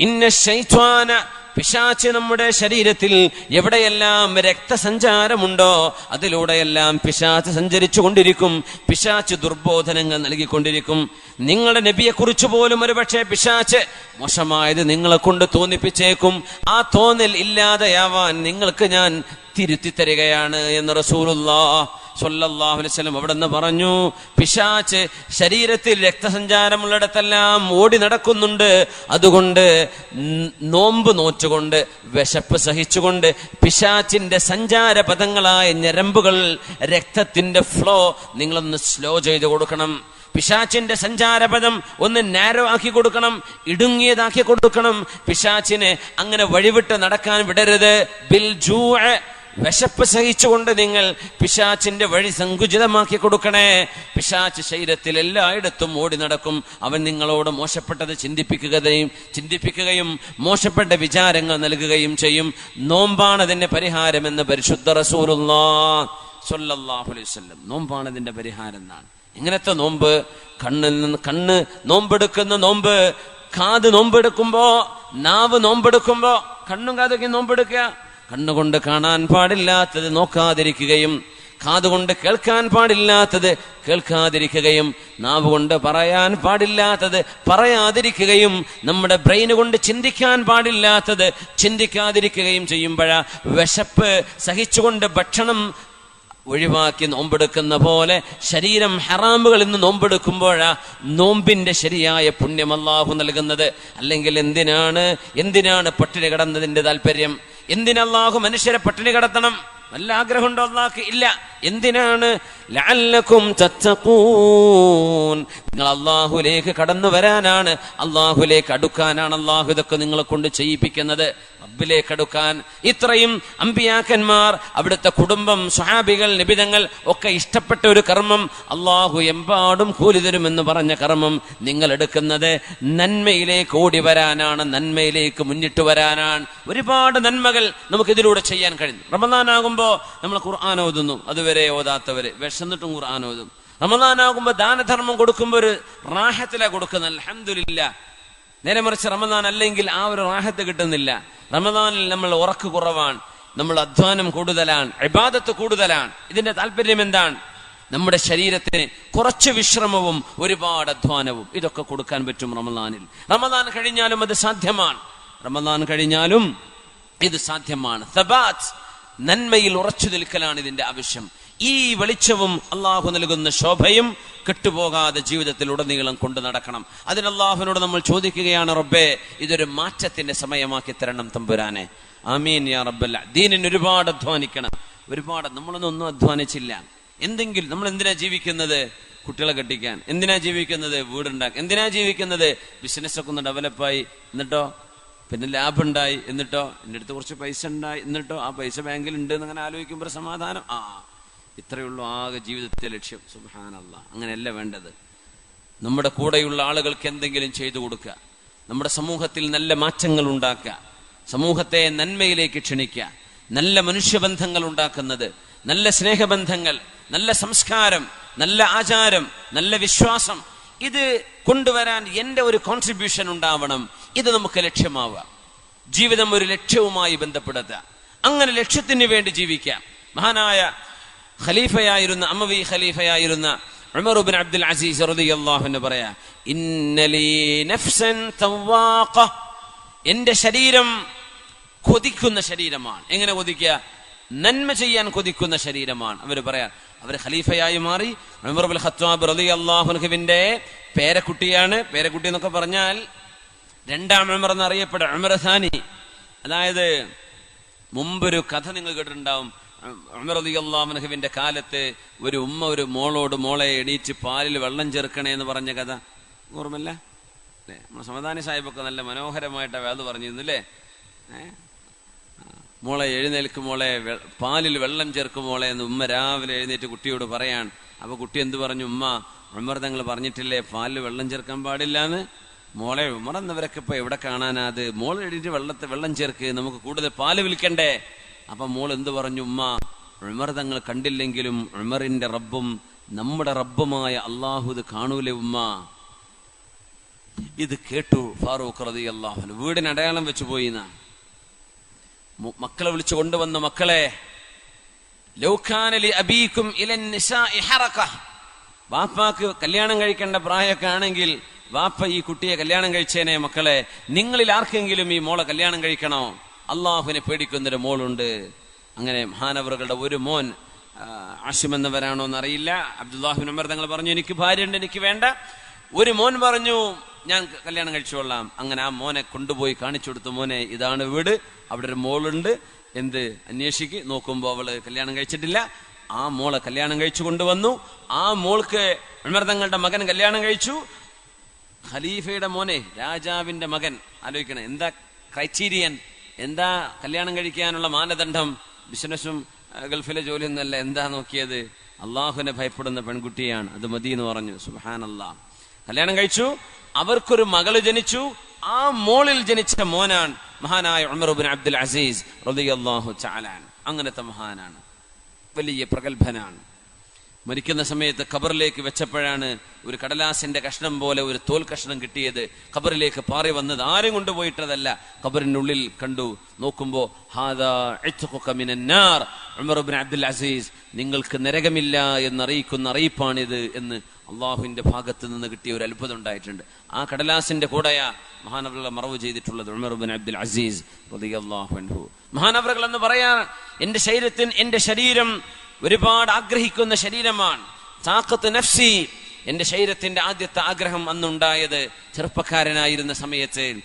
ഇന്ന ശൈത്വാന പിശാച്ച് നമ്മുടെ ശരീരത്തിൽ എവിടെയെല്ലാം രക്തസഞ്ചാരമുണ്ടോ അതിലൂടെയെല്ലാം പിശാച്ച് സഞ്ചരിച്ചു കൊണ്ടിരിക്കും പിശാച്ച് ദുർബോധനങ്ങൾ നൽകിക്കൊണ്ടിരിക്കും. നിങ്ങളുടെ നബിയെക്കുറിച്ച് പോലും ഒരുപക്ഷെ പിശാച്ച് മോശമായത് നിങ്ങളെ കൊണ്ട് തോന്നിപ്പിച്ചേക്കും. ആ തോന്നൽ ഇല്ലാതെയാവാൻ നിങ്ങൾക്ക് ഞാൻ തിരുത്തി തരികയാണ് എന്ന് റസൂലുള്ളാ വസല്ലം അവിടെ നിന്ന് പറഞ്ഞു പിശാച്ച് ശരീരത്തിൽ രക്തസഞ്ചാരമുള്ളിടത്തെല്ലാം ഓടി നടക്കുന്നുണ്ട്. അതുകൊണ്ട് നോമ്പ് നോച്ചുകൊണ്ട് വിശപ്പ് സഹിച്ചുകൊണ്ട് പിശാച്ചിന്റെ സഞ്ചാര പദങ്ങളായ ഞരമ്പുകൾ രക്തത്തിന്റെ ഫ്ലോ നിങ്ങളൊന്ന് സ്ലോ ചെയ്ത് കൊടുക്കണം. പിശാച്ചിന്റെ സഞ്ചാരപദം ഒന്ന് നാരോ ആക്കി കൊടുക്കണം ഇടുങ്ങിയതാക്കി കൊടുക്കണം. പിശാച്ചിനെ അങ്ങനെ വഴിവിട്ട് നടക്കാൻ വിടരുത്. ബിൽ ജൂ വിശപ്പ് സഹിച്ചുകൊണ്ട് നിങ്ങൾ പിശാച്ചിന്റെ വഴി സങ്കുചിതമാക്കി കൊടുക്കണേ. പിശാച്ച് ശരീരത്തിൽ എല്ലായിടത്തും ഓടി നടക്കും. അവൻ നിങ്ങളോട് മോശപ്പെട്ടത് ചിന്തിപ്പിക്കുകയും ചിന്തിപ്പിക്കുകയും മോശപ്പെട്ട വിചാരങ്ങൾ നൽകുകയും ചെയ്യും. നോമ്പാണ് അതിന്റെ പരിഹാരമെന്ന് പരിശുദ്ധ റസൂലുള്ളാ സ്വല്ലല്ലാഹു അലൈഹി നോമ്പാണ് അതിന്റെ പരിഹാരം എന്നാണ്. ഇങ്ങനത്തെ നോമ്പ് കണ്ണിൽ നിന്ന് കണ്ണ് നോമ്പെടുക്കുന്ന നോമ്പ് കാത് നോമ്പെടുക്കുമ്പോ നാവ് നോമ്പെടുക്കുമ്പോ കണ്ണും കാതൊക്കെ നോമ്പെടുക്കുക. കണ്ണുകൊണ്ട് കാണാൻ പാടില്ലാത്തത് നോക്കാതിരിക്കുകയും കാതുകൊണ്ട് കേൾക്കാൻ പാടില്ലാത്തത് കേൾക്കാതിരിക്കുകയും നാവ് കൊണ്ട് പറയാൻ പാടില്ലാത്തത് പറയാതിരിക്കുകയും നമ്മുടെ ബ്രെയിൻ കൊണ്ട് ചിന്തിക്കാൻ പാടില്ലാത്തത് ചിന്തിക്കാതിരിക്കുകയും ചെയ്യുമ്പോഴാ വിശപ്പ് സഹിച്ചുകൊണ്ട് ഭക്ഷണം ഒഴിവാക്കി നോമ്പെടുക്കുന്ന പോലെ ശരീരം ഹറാമുകളിൽ നിന്ന് നോമ്പെടുക്കുമ്പോഴാ നോമ്പിന്റെ ശരിയായ പുണ്യം അള്ളാഹു നൽകുന്നത്. അല്ലെങ്കിൽ എന്തിനാണ് എന്തിനാണ് പട്ടിണി കിടന്നതിന്റെ താല്പര്യം എന്തിനല്ലാഹു മനുഷ്യരെ പട്ടിണി കിടത്തണം? നല്ല ആഗ്രഹമുണ്ടോ അള്ളാഹ്ക്ക് ഇല്ല. എന്തിനാണ് നിങ്ങൾ അള്ളാഹുലേക്ക് കടന്നു വരാനാണ്. അള്ളാഹുലേക്ക് അടുക്കാനാണ് അള്ളാഹു ഇതൊക്കെ നിങ്ങളെ കൊണ്ട് ചെയ്യിപ്പിക്കുന്നത്. റബ്ബിലേക്ക് അടുക്കാൻ. ഇത്രയും അമ്പിയാക്കന്മാർ അവിടുത്തെ കുടുംബം സ്വഹാബികൾ നിബിതങ്ങൾ ഒക്കെ ഇഷ്ടപ്പെട്ട ഒരു കർമ്മം അള്ളാഹു എമ്പാടും കൂലി തരുമെന്ന് പറഞ്ഞ കർമ്മം നിങ്ങൾ എടുക്കുന്നത് നന്മയിലേക്ക് ഓടി വരാനാണ് നന്മയിലേക്ക് മുന്നിട്ട് വരാനാണ്. ഒരുപാട് നന്മകൾ നമുക്ക് ഇതിലൂടെ ചെയ്യാൻ കഴിയും. റമദാനാകുമ്പോ നമ്മൾ ഖുർആൻ ഓതുന്നു. അതുവരെ ഓതാത്തവര്. വിഷന്നിട്ടും ഖുർആൻ ഓതും. റമദാനാകുമ്പോ ദാനധർമ്മം കൊടുക്കുമ്പോൾ ഒരു റാഹത്തില കൊടുക്കുന്ന അലഹമില്ല നേരെ മറിച്ച് റമദാൻ അല്ലെങ്കിൽ ആ ഒരു റാഹത്ത് കിട്ടുന്നില്ല. റമദാനിൽ നമ്മൾ ഉറക്ക് കുറവാണ്. നമ്മൾ അധ്വാനം കൂടുതലാണ്. ഇബാദത്ത് കൂടുതലാണ്. ഇതിന്റെ താല്പര്യം എന്താണ്? നമ്മുടെ ശരീരത്തിന് കുറച്ച് വിശ്രമവും ഒരുപാട് അധ്വാനവും ഇതൊക്കെ കൊടുക്കാൻ പറ്റും റമദാനിൽ. റമദാൻ കഴിഞ്ഞാലും അത് സാധ്യമാണ്. റമദാൻ കഴിഞ്ഞാലും ഇത് സാധ്യമാണ്. നന്മയിൽ ഉറച്ചു നിൽക്കലാണ് ഇതിന്റെ ആവശ്യം. ഈ വെളിച്ചവും അള്ളാഹു നൽകുന്ന ശോഭയും കെട്ടുപോകാതെ ജീവിതത്തിൽ ഉടനീളം കൊണ്ടു നടക്കണം. അതിന് അള്ളാഹുവിനോട് നമ്മൾ ചോദിക്കുകയാണ് റബ്ബേ ഇതൊരു മാറ്റത്തിന്റെ സമയമാക്കി തരണം തമ്പുരാനെ. ആമീൻ യാ റബ്ബല്ല. ദീനിന് ഒരുപാട് അധ്വാനിക്കണം. ഒരുപാട് നമ്മളൊന്നും ഒന്നും അധ്വാനിച്ചില്ല. എന്തെങ്കിലും നമ്മൾ എന്തിനാ ജീവിക്കുന്നത്? കുട്ടികളെ കെട്ടിക്കാൻ. എന്തിനാ ജീവിക്കുന്നത്? വീടുണ്ടാക്കാൻ. എന്തിനാ ജീവിക്കുന്നത്? ബിസിനസ്സൊക്കെ ഒന്ന് ഡെവലപ്പായി എന്നിട്ടോ? പിന്നെ ലാഭം ഉണ്ടായി എന്നിട്ടോ? എന്റെ അടുത്ത് കുറച്ച് പൈസ ഉണ്ടായി. എന്നിട്ടോ? ആ പൈസ ബാങ്കിൽ ഉണ്ട് എന്ന് അങ്ങനെ ആലോചിക്കുമ്പോൾ സമാധാനം. ആ ഇത്രയുള്ളൂ ആകെ ജീവിതത്തെ ലക്ഷ്യം. സുഹാനല്ല അങ്ങനെയല്ല വേണ്ടത്. നമ്മുടെ കൂടെയുള്ള ആളുകൾക്ക് എന്തെങ്കിലും ചെയ്തു കൊടുക്കുക. നമ്മുടെ സമൂഹത്തിൽ നല്ല മാറ്റങ്ങൾ ഉണ്ടാക്കുക. സമൂഹത്തെ നന്മയിലേക്ക് ക്ഷണിക്കുക. നല്ല മനുഷ്യബന്ധങ്ങൾ ഉണ്ടാക്കുന്നത്. നല്ല സ്നേഹബന്ധങ്ങൾ. നല്ല സംസ്കാരം. നല്ല ആചാരം. നല്ല വിശ്വാസം. ഇത് കൊണ്ടുവരാൻ എന്റെ ഒരു കോൺട്രിബ്യൂഷൻ ഉണ്ടാവണം. ഇത് നമുക്ക് ലക്ഷ്യമാവുക. ജീവിതം ഒരു ലക്ഷ്യവുമായി ബന്ധപ്പെടുത്തുക. അങ്ങനെ ലക്ഷ്യത്തിന് വേണ്ടി ജീവിക്കാം മഹാനായ ഖലീഫയായിരുന്ന അമ്മവി ഖലീഫയായിരുന്ന ഉമർ അബ്ദുൽ അസീസ് റളിയല്ലാഹു പറയാ ഇന്നലി നഫ്സൻ തവാഖ എന്റെ ശരീരം കൊതിക്കുന്ന ശരീരമാണ്. എങ്ങനെ കൊതിക്കുക? നന്മ ചെയ്യാൻ കൊതിക്കുന്ന ശരീരമാണ്. അവർ പറയാ അവർ ഖലീഫയായി മാറി ഉമർ ഖത്താബ് റളിയല്ലാഹുവിന്റെ പേരക്കുട്ടിയാണ്. പേരക്കുട്ടി എന്നൊക്കെ പറഞ്ഞാൽ രണ്ടാം ഉമർ എന്നറിയപ്പെടുക ഉമർ സാനി. അതായത് മുമ്പൊരു കഥ നിങ്ങൾ കേട്ടിട്ടുണ്ടാവും. അള്ളാഹുവിന്റെ കാലത്ത് ഒരു ഉമ്മ ഒരു മോളോട് മോളെ എണീറ്റ് പാലിൽ വെള്ളം ചേർക്കണേ എന്ന് പറഞ്ഞ കഥ. ഓർമ്മല്ല അല്ലേ? നമ്മുടെ സമദാനി സാഹിബൊക്കെ നല്ല മനോഹരമായിട്ട് വേദ പറഞ്ഞിരുന്നു അല്ലേ? ഏ? ആ. മോളെ എഴുന്നേൽക്കും മോളെ പാലിൽ വെള്ളം ചേർക്കും മോളെ എന്ന് ഉമ്മ രാവിലെ എഴുന്നേറ്റ് കുട്ടിയോട് പറയാൻ അപ്പൊ കുട്ടി എന്ത് പറഞ്ഞു? ഉമ്മ ഉമ്മർ തങ്ങൾ പറഞ്ഞിട്ടില്ലേ പാലിൽ വെള്ളം ചേർക്കാൻ പാടില്ല എന്ന്. മോളെ ഉമർ എന്നവരൊക്കെ ഇപ്പൊ എവിടെ കാണാനാ അത്? മോൾ എഴുതിട്ട് വെള്ളത്തെ വെള്ളം ചേർക്ക് നമുക്ക് കൂടുതൽ പാൽ വിൽക്കണ്ടേ? അപ്പൊ മോൾ എന്ത് പറഞ്ഞു? ഉമ്മ ഉമർ തങ്ങൾ കണ്ടില്ലെങ്കിലും ഉമറിന്റെ റബ്ബും നമ്മുടെ റബ്ബുമായ അള്ളാഹു ഇത് കാണൂലേ ഉമ്മ? ഇത് കേട്ടു ഫാറൂഖ് റതി അള്ളാഹു വീടിന് അടയാളം വെച്ചു പോയി മക്കളെ വിളിച്ചു കൊണ്ടുവന്ന മക്കളെ ലൗഖാനലി അബീക്കും വാപ്പാക്ക് കല്യാണം കഴിക്കേണ്ട പ്രായമൊക്കെ ആണെങ്കിൽ വാപ്പ ഈ കുട്ടിയെ കല്യാണം കഴിച്ചേനെ മക്കളെ. നിങ്ങളിൽ ആർക്കെങ്കിലും ഈ മോളെ കല്യാണം കഴിക്കണോ? അള്ളാഹുവിനെ പേടിക്കുന്നൊരു മോളുണ്ട്. അങ്ങനെ മഹാനവറുകളുടെ ഒരു മോൻ ആഷിം എന്നറിയില്ല. അബ്ദുല്ലാഹിബിൻ ഉമർ തങ്ങൾ പറഞ്ഞു എനിക്ക് ഭാര്യയുണ്ട് എനിക്ക് വേണ്ട. ഒരു മോൻ പറഞ്ഞു ഞാൻ കല്യാണം കഴിച്ചുകൊള്ളാം അങ്ങനെ ആ മോനെ കൊണ്ടുപോയി കാണിച്ചു കൊടുത്തു. മോനെ ഇതാണ് വീട് അവിടെ ഒരു മോളുണ്ട്. എന്ത് അന്വേഷിക്ക്. നോക്കുമ്പോൾ അവൾ കല്യാണം കഴിച്ചിട്ടില്ല. ആ മോളെ കല്യാണം കഴിച്ചു കൊണ്ടുവന്നു. ആ മോൾക്ക് ഉമർ തങ്ങളുടെ മകൻ കല്യാണം കഴിച്ചു. ഖലീഫയുടെ മോനെ രാജാവിന്റെ മകൻ ആലോചിക്കണം എന്താ ക്രൈറ്റീരിയൻ? എന്താ കല്യാണം കഴിക്കാനുള്ള മാനദണ്ഡം? ബിസിനസ്സും ഗൾഫിലെ ജോലിയൊന്നല്ല എന്താ നോക്കിയത്? അള്ളാഹുവിനെ ഭയപ്പെടുന്ന പെൺകുട്ടിയാണ്. അത് മതി എന്ന് പറഞ്ഞു. സുഹാൻ കല്യാണം കഴിച്ചു. അവർക്കൊരു മകൾ ജനിച്ചു. ആ മോളിൽ ജനിച്ച മോനാണ് മഹാനായ ഉമർബിൻ അബ്ദുൽ അസീസ് റളിയല്ലാഹു ചാലാൻ അങ്ങനത്തെ മഹാനാണ്. വലിയ പ്രഗത്ഭനാണ്. മരിക്കുന്ന സമയത്ത് ഖബറിലേക്ക് വെച്ചപ്പോഴാണ് ഒരു കടലാസിന്റെ കഷ്ണം പോലെ ഒരു തോൽ കഷ്ണം കിട്ടിയത്. ഖബറിലേക്ക് പാറി വന്നത് ആരും കൊണ്ടുപോയിട്ടതല്ല. ഖബറിന്റെ ഉള്ളിൽ കണ്ടു. നോക്കുമ്പോ അബ്ദുൽ അസീസ് നിങ്ങൾക്ക് നരകമില്ല എന്നറിയിക്കുന്ന അറിയിപ്പാണിത് എന്ന് അള്ളാഹുവിന്റെ ഭാഗത്ത് നിന്ന് കിട്ടിയ ഒരു അത്ഭുതം ഉണ്ടായിട്ടുണ്ട്. ആ കടലാസിന്റെ കൂടെയ മഹാനവറുകളെ മറവ് ചെയ്തിട്ടുള്ളത് ഉമർ ഇബ്നു അബ്ദുൽ അസീസ് മഹാനവറുകൾ എന്ന് പറയാൻ എന്റെ ശരീരത്തിന് എന്റെ ശരീരം ഒരുപാട് ആഗ്രഹിക്കുന്ന ശരീരമാണ്. താക്കത്ത് നഫ്സി എന്റെ ശരീരത്തിന്റെ ആദ്യത്തെ ആഗ്രഹം അന്നുണ്ടായത് ചെറുപ്പക്കാരനായിരുന്ന സമയത്ത്.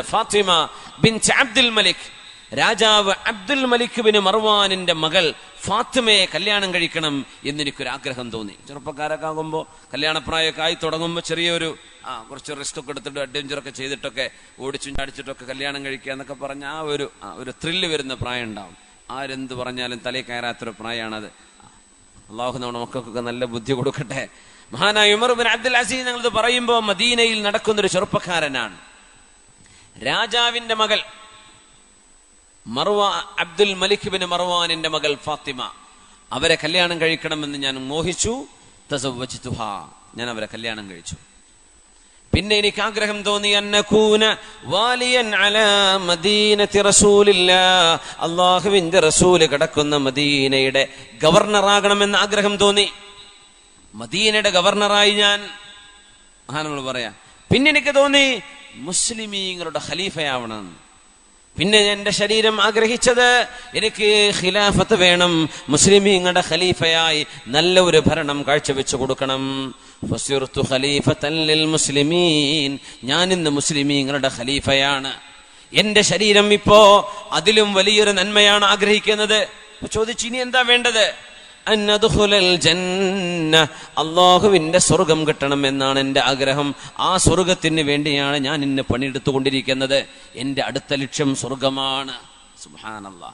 ഫാത്തിമ ബിൻത് അബ്ദുൽ മലിക്. രാജാവ് അബ്ദുൽ മലിക് ബിൻ മർവാനിന്റെ മകൾ ഫാത്തിമയെ കല്യാണം കഴിക്കണം എന്നെനിക്കൊരു ആഗ്രഹം തോന്നി. ചെറുപ്പക്കാരൊക്കെ ആകുമ്പോൾ കല്യാണപ്രായമൊക്കെ ആയി തുടങ്ങുമ്പോൾ ചെറിയൊരു ആ കുറച്ച് റിസ്ക് ഒക്കെ എടുത്തിട്ട് അഡ്വഞ്ചർ ഒക്കെ ചെയ്തിട്ടൊക്കെ ഓടിച്ചും ചാടിച്ചിട്ടൊക്കെ കല്യാണം കഴിക്കുക എന്നൊക്കെ പറഞ്ഞ ആ ഒരു ഒരു ത്രില്ല് വരുന്ന പ്രായം ഉണ്ടാവും. ആരെന്ത് പറഞ്ഞാലും തലേ കയറാത്തൊരു പ്രായമാണത്. അള്ളാഹു നമ്മുടെ മക്കൾക്കൊക്കെ നല്ല ബുദ്ധി കൊടുക്കട്ടെ. മഹാനായ ഉമർ ബിൻ അബ്ദുൽ അസീസ് ഞങ്ങളിത് പറയുമ്പോൾ മദീനയിൽ നടക്കുന്നൊരു ചെറുപ്പക്കാരനാണ്. രാജാവിന്റെ മകൾ മർവ അബ്ദുൽ മലിക് ബിൻ മറുവാനിന്റെ മകൾ ഫാത്തിമ. അവരെ കല്യാണം കഴിക്കണമെന്ന് ഞാൻ മോഹിച്ചു. തസവ്വജ്തുഹ. ഞാൻ അവരെ കല്യാണം കഴിച്ചു. പിന്നെ എനിക്ക് ആഗ്രഹം തോന്നി അന്നകൂന വാലിയൻ അല മദീനത്തി റസൂലില്ല. അള്ളാഹുവിന്റെ റസൂൽ കിടക്കുന്ന മദീനയുടെ ഗവർണറാകണമെന്ന് ആഗ്രഹം തോന്നി. മദീനയുടെ ഗവർണറായി ഞാൻ. മഹാനങ്ങൾ പറയാ. പിന്നെ എനിക്ക് തോന്നി മുസ്ലിമീങ്ങളുടെ ഖലീഫയാവണം. പിന്നെ എന്റെ ശരീരം ആഗ്രഹിച്ചത് എനിക്ക് ഖിലാഫത്ത് വേണം. മുസ്ലിമീങ്ങളുടെ ഖലീഫയായി നല്ല ഒരു ഭരണം കാഴ്ചവെച്ചു കൊടുക്കണം. മുസ്ലിമീൻ. ഞാൻ ഇന്ന് മുസ്ലിമീങ്ങളുടെ ഖലീഫയാണ്. എന്റെ ശരീരം ഇപ്പോ അതിലും വലിയൊരു നന്മയാണ് ആഗ്രഹിക്കുന്നത്. ചോദിച്ചു ഇനി എന്താ വേണ്ടത്? അള്ളാഹുവിന്റെ സ്വർഗം കിട്ടണം എന്നാണ് എന്റെ ആഗ്രഹം. ആ സ്വർഗത്തിന് വേണ്ടിയാണ് ഞാൻ ഇന്ന് പണിയെടുത്തുകൊണ്ടിരിക്കുന്നത്. എന്റെ അടുത്ത ലക്ഷ്യം സ്വർഗമാണ്. സുബ്ഹാനല്ലാ.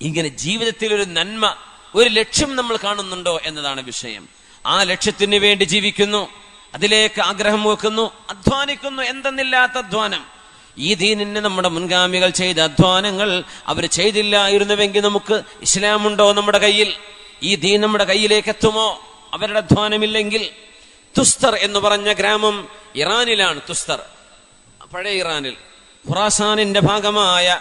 ഇങ്ങനെ ജീവിതത്തിൽ ഒരു നന്മ ഒരു ലക്ഷ്യം നമ്മൾ കാണുന്നുണ്ടോ എന്നതാണ് വിഷയം. ആ ലക്ഷ്യത്തിന് വേണ്ടി ജീവിക്കുന്നു. അതിലേക്ക് ആഗ്രഹം വെക്കുന്നു. അധ്വാനിക്കുന്നു. എന്തെന്നില്ലാത്ത അധ്വാനം. ഈ ദീനിന് നമ്മുടെ മുൻഗാമികൾ ചെയ്ത അധ്വാനങ്ങൾ അവർ ചെയ്തില്ലായിരുന്നുവെങ്കിൽ നമുക്ക് ഇസ്ലാമുണ്ടോ നമ്മുടെ കയ്യിൽ? ഈ ദീൻ നമ്മുടെ കയ്യിലേക്ക് എത്തുമോ? അവരുടെ അധ്വാനമില്ലെങ്കിൽ തുസ്തർ എന്ന് പറഞ്ഞ ഗ്രാമം ഇറാനിലാണ് തുസ്തർ. പഴയ ഇറാനിൽ. ഖുറാസാനിന്റെ ഭാഗമായ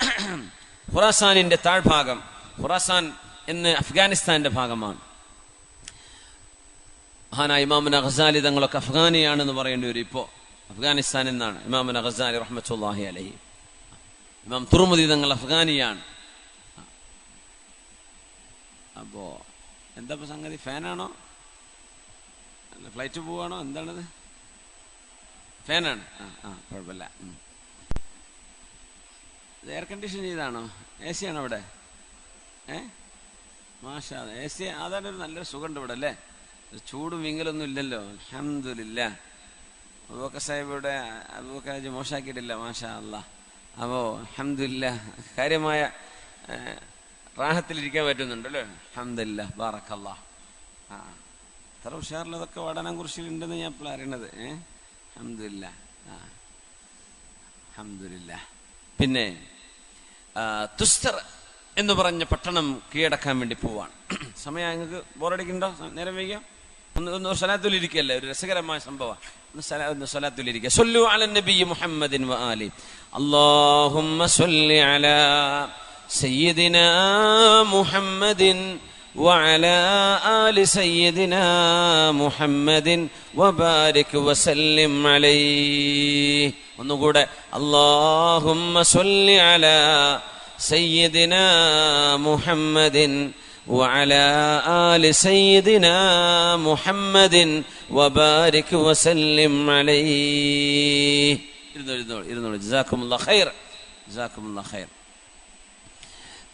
ഖുറാസാനിന്റെ താഴ്ഭാഗം. ഖുറാസാൻ എന്ന് അഫ്ഗാനിസ്ഥാന്റെ ഭാഗമാണ്. മഹാനായ ഇമാമുന ഖസാലി തങ്ങളൊക്കെ അഫ്ഗാനിയാണെന്ന് പറയേണ്ടി വരും ഇപ്പോ. അഫ്ഗാനിസ്ഥാൻ എന്നാണ് ഇമാമുന ഖസാലി റഹ്മത്തുല്ലാഹി അലഹി. ഇമാം തുറമുദി തങ്ങൾ അഫ്ഗാനിയാണ്. അപ്പോ എന്താ സംഗതി? ഫാനാണോ? അല്ല ഫ്ലൈറ്റ് പോവാണോ? എന്താണത്? ഫാനാണ്. ആ ആ കുഴപ്പമില്ല. എയർ കണ്ടീഷൻ ചെയ്താണോ? എ സി ആണോ അവിടെ ഏ? മാഷാ എ സി അതാണ് ഒരു നല്ലൊരു സുഖമുണ്ട് ഇവിടെ അല്ലേ? ചൂടും വിങ്ങലൊന്നും ഇല്ലല്ലോ. അലഹമില്ല അബൂക്ക ഇവിടെ അബൂക്കാജ് മോശാക്കിയിട്ടില്ല മാഷാ അല്ല അപ്പോ അലഹമില്ല കാര്യമായ റാഹത്തിലിരിക്കാൻ പറ്റുന്നുണ്ടല്ലോ? അഹമ്മദില്ല ബാറക്കല്ല ആ അത്ര ഉഷാറിൽ ഉഷാറിലതൊക്കെ വടനം കുറിച്ചിലുണ്ടെന്ന് ഞാൻ ഇപ്പോൾ അറിയണത് ഏഹ് അഹമ്മദില്ല ആ. അഹമ്മദില്ല പിന്നെ തുസ്തർ എന്ന് പറഞ്ഞ പട്ടണം കീഴടക്കാൻ വേണ്ടി പോവാണ്. സമയം നിങ്ങൾക്ക് ബോറടിക്കുന്നുണ്ടോ നേരം വൈകിയോ? ഒന്ന് ഒന്ന് സ്വലാത്തുലിരിക്കല്ലേ ഒരു രസകരമായ സംഭവം. ഒന്ന് സ്വലാ- ഒന്ന് സ്വലാത്തുലിരിക്കുക സൊല്ലു മുഹമ്മദിൻ അല سيدنا محمد وعلى آل سيدنا محمد وبارك وسلم عليه. ونقول اللهم صل على سيدنا محمد وعلى آل سيدنا محمد وبارك وسلم عليه جزاكم الله خير جزاكم الله خير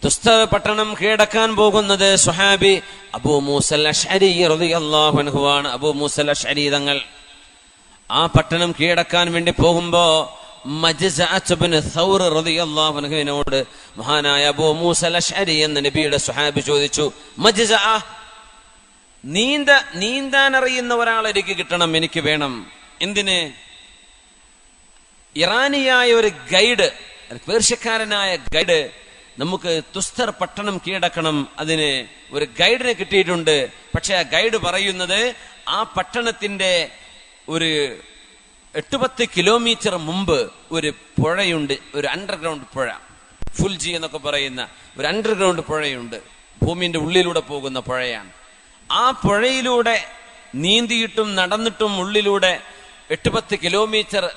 തുസ്ത പട്ടണം കീഴടക്കാൻ പോകുന്നത് സുഹാബി അബൂ മൂസൽ അഷ്അരി റളിയല്ലാഹു അൻഹുവാണ്. അബൂ മൂസൽ അഷ്അരി തങ്ങൾ. ആ പട്ടണം കീഴടക്കാൻ വേണ്ടി പോകുമ്പോ അൻഹുവിനോട് മഹാനായ അബൂ മൂസൽ അഷ്അരി എന്ന നബിയുടെ സുഹാബി ചോദിച്ചു മജ്സഅ നീന്ത നീന്താൻ അറിയുന്ന ഒരാൾ എനിക്ക് കിട്ടണം എനിക്ക് വേണം. എന്തിന്? ഇറാനിയായ ഒരു ഗൈഡ് പേർഷ്യക്കാരനായ ഗൈഡ് നമുക്ക് തുസ്തർ പട്ടണം കീഴടക്കണം. അതിന് ഒരു ഗൈഡിനെ കിട്ടിയിട്ടുണ്ട്. പക്ഷെ ആ ഗൈഡ് പറയുന്നത് ആ പട്ടണത്തിന്റെ ഒരു എട്ടുപത്ത് കിലോമീറ്റർ മുമ്പ് ഒരു പുഴയുണ്ട്. ഒരു അണ്ടർഗ്രൗണ്ട് പുഴ. ഫുൽജി എന്നൊക്കെ പറയുന്ന ഒരു അണ്ടർഗ്രൗണ്ട് പുഴയുണ്ട്. ഭൂമിന്റെ ഉള്ളിലൂടെ പോകുന്ന പുഴയാണ്. ആ പുഴയിലൂടെ നീന്തിയിട്ടും നടന്നിട്ടും ഉള്ളിലൂടെ എട്ടുപത്ത് കിലോമീറ്റർ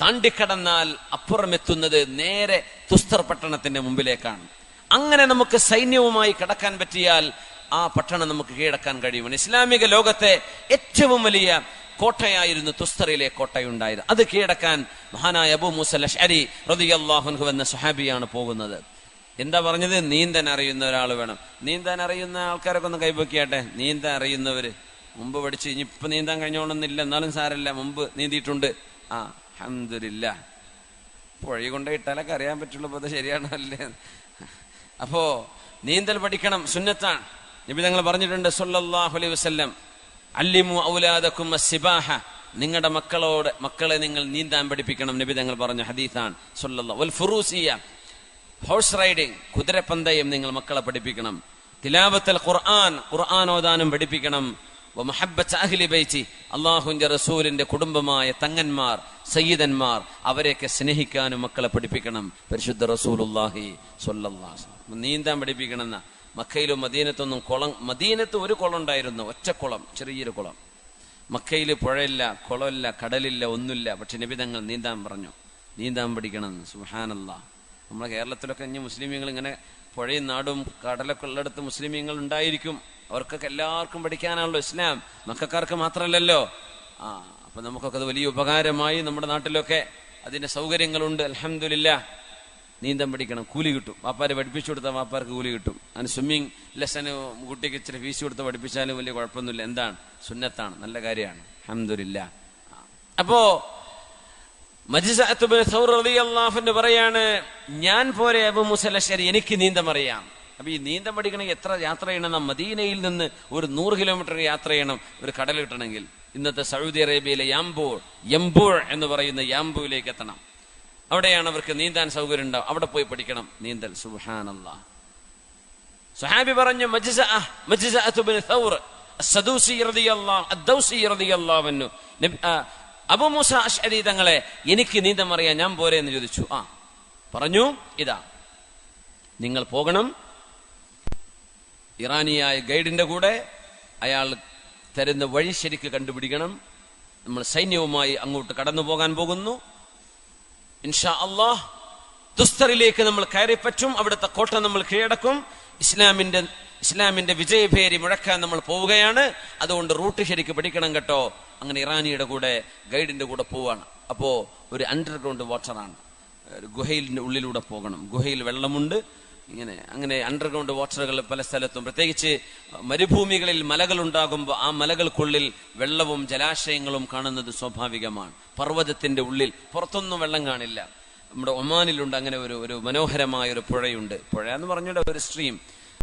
താണ്ടിക്കടന്നാൽ അപ്പുറമെത്തുന്നത് നേരെ തുസ്തർ പട്ടണത്തിന്റെ മുമ്പിലേക്കാണ്. അങ്ങനെ നമുക്ക് സൈന്യവുമായി കടക്കാൻ പറ്റിയാൽ ആ പട്ടണം നമുക്ക് കീഴടക്കാൻ കഴിയുമെന്ന്. ഇസ്ലാമിക ലോകത്തെ ഏറ്റവും വലിയ കോട്ടയായിരുന്നു തുസ്തറിലെ കോട്ടയുണ്ടായത്. അത് കീഴടക്കാൻ മഹാനായ അബു മൂസൽ അഷ്അരി റളിയല്ലാഹു എന്ന സുഹാബിയാണ് പോകുന്നത്. എന്താ പറഞ്ഞത്? നീന്താൻ അറിയുന്ന ഒരാൾ വേണം. നീന്താൻ അറിയുന്ന ആൾക്കാരൊക്കെ ഒന്ന് കൈപൊക്കിയാട്ടെ. നീന്താൻ അറിയുന്നവര്. മുമ്പ് പഠിച്ച് ഇനി ഇപ്പൊ നീന്താൻ കഴിഞ്ഞോണമെന്നില്ല എന്നാലും സാരല്ല. മുമ്പ് നീന്തിയിട്ടുണ്ട്. ആ അഹമ്മദില്ല പുഴ കൊണ്ട് ഇട്ടാലൊക്കെ അറിയാൻ പറ്റുള്ളൂ അപ്പൊ അത് ശരിയാണോ അല്ലേ? അപ്പോ നീന്തൽ പഠിക്കണം സുന്നത്താണ്. നബി തങ്ങൾ പറഞ്ഞിട്ടുണ്ട് അലൈഹി വസല്ലം അല്ലിമു ഔലാദക്കും സിബാഹ നിങ്ങളുടെ മക്കളോട് മക്കളെ നിങ്ങൾ നീന്താൻ പഠിപ്പിക്കണം നബി തങ്ങൾ പറഞ്ഞ ഹദീസാണ്. വൽ ഫുറൂസിയ ഹോഴ്സ് റൈഡിംഗ് കുതിരപ്പന്തയം നിങ്ങൾ മക്കളെ പഠിപ്പിക്കണം. തിലാപത്തൽ ഖുർആൻ ഖുർആൻ ഓതാനും പഠിപ്പിക്കണം. വമഹബ്ബത്ത് അഹ്ലി ബൈത്തി. അള്ളാഹുവിന്റെ റസൂലിന്റെ കുടുംബമായ തങ്ങന്മാർ സയ്യിദന്മാർ അവരെയൊക്കെ സ്നേഹിക്കാനും മക്കളെ പഠിപ്പിക്കണം. പരിശുദ്ധ റസൂലുല്ലാഹി സ്വല്ലല്ലാഹു നീന്താൻ പഠിപ്പിക്കണമെന്ന മക്കയിലും മദീനത്തൊന്നും കുളം മദീനത്ത് ഒരു കുളം ഉണ്ടായിരുന്നു. ഒറ്റ കുളം ചെറിയൊരു കുളം. മക്കയിൽ പുഴയില്ല കുളമില്ല കടലില്ല ഒന്നുമില്ല. പക്ഷെ നബിതങ്ങൾ നീന്താൻ പറഞ്ഞു. നീന്താൻ പഠിക്കണം. സുഹാനല്ല നമ്മളെ കേരളത്തിലൊക്കെ ഇനി മുസ്ലിമീങ്ങൾ ഇങ്ങനെ പുഴയും നാടും കടലൊക്കെ ഉള്ളിടത്ത് മുസ്ലിമീങ്ങൾ ഉണ്ടായിരിക്കും. അവർക്കൊക്കെ എല്ലാവർക്കും പഠിക്കാനാണല്ലോ ഇസ്ലാം. മക്കാർക്ക് മാത്രമല്ലല്ലോ ആ അപ്പൊ നമുക്കൊക്കെ അത് വലിയ ഉപകാരമായി നമ്മുടെ നാട്ടിലൊക്കെ അതിന്റെ സൗകര്യങ്ങളുണ്ട്. അലഹമില്ല നീന്തം പഠിക്കണം കൂലി കിട്ടും. വാപ്പാരെ പഠിപ്പിച്ചു കൊടുത്താൽ വാപ്പാർക്ക് കൂലി കിട്ടും. അതിന് സ്വിമ്മിങ് ലെസന് കുട്ടിക്ക് ഇച്ചിരി ഫീസ് കൊടുത്ത് പഠിപ്പിച്ചാലും വലിയ കുഴപ്പമൊന്നുമില്ല. എന്താണ്? സുന്നത്താണ്. നല്ല കാര്യമാണ്. അഹമ്മദില്ല അപ്പോ മജിസഅത്തുബിന് പറയാണ് ഞാൻ പോരെ അബു മുസലശ്ശേരി എനിക്ക് നീന്തം അറിയാം. അപ്പൊ ഈ നീന്തം പഠിക്കണമെങ്കിൽ എത്ര യാത്ര ചെയ്യണം മദീനയിൽ നിന്ന് ഒരു നൂറ് കിലോമീറ്റർ യാത്ര ചെയ്യണം ഒരു കടൽ കിട്ടണമെങ്കിൽ. ഇന്നത്തെ സൗദി അറേബ്യയിലെ യാംബൂർ യംബൂർ എന്ന് പറയുന്ന യാംബൂവിലേക്ക് എത്തണം. അവിടെയാണ് അവർക്ക് നീന്താൻ സൗകര്യം ഉണ്ടാവും അവിടെ പോയി പഠിക്കണം. നീന്തൽ. സുഹാനല്ല സുഹാബി പറഞ്ഞു മൂസ തങ്ങളെ എനിക്ക് നീന്തം അറിയാൻ ഞാൻ പോരെ എന്ന് ചോദിച്ചു. ആ പറഞ്ഞു ഇതാ നിങ്ങൾ പോകണം ഇറാനിയായ ഗൈഡിന്റെ കൂടെ അയാൾ തരുന്ന വഴി ശരിക്ക് കണ്ടുപിടിക്കണം. നമ്മൾ സൈന്യവുമായി അങ്ങോട്ട് കടന്നു പോകാൻ പോകുന്നു. ഇൻഷാ അള്ളാഹ് ദുസ്തറിലേക്ക് നമ്മൾ കയറിപ്പറ്റും അവിടുത്തെ കോട്ട നമ്മൾ കീഴടക്കും. ഇസ്ലാമിന്റെ ഇസ്ലാമിന്റെ വിജയഭേരി മുഴക്കാൻ നമ്മൾ പോവുകയാണ്. അതുകൊണ്ട് റൂട്ട് ശരിക്ക് പഠിക്കണം കേട്ടോ. അങ്ങനെ ഇറാനിയുടെ കൂടെ ഗൈഡിന്റെ കൂടെ പോവാണ്. അപ്പോ ഒരു അണ്ടർഗ്രൗണ്ട് വാട്ടറാണ് ഗുഹയിലിന്റെ ഉള്ളിലൂടെ പോകണം. ഗുഹയിൽ വെള്ളമുണ്ട്. ഇങ്ങനെ അങ്ങനെ അണ്ടർഗ്രൗണ്ട് വാട്ടറുകൾ പല സ്ഥലത്തും. പ്രത്യേകിച്ച് മരുഭൂമികളിൽ മലകൾ ഉണ്ടാകുമ്പോൾ ആ മലകൾക്കുള്ളിൽ വെള്ളവും ജലാശയങ്ങളും കാണുന്നത് സ്വാഭാവികമാണ്. പർവതത്തിന്റെ ഉള്ളിൽ പുറത്തൊന്നും വെള്ളം കാണില്ല. നമ്മുടെ ഒമാനിലുണ്ട് അങ്ങനെ ഒരു ഒരു മനോഹരമായ ഒരു പുഴയുണ്ട്. പുഴ എന്ന് പറഞ്ഞിട്ട് ഒരു സ്ട്രീം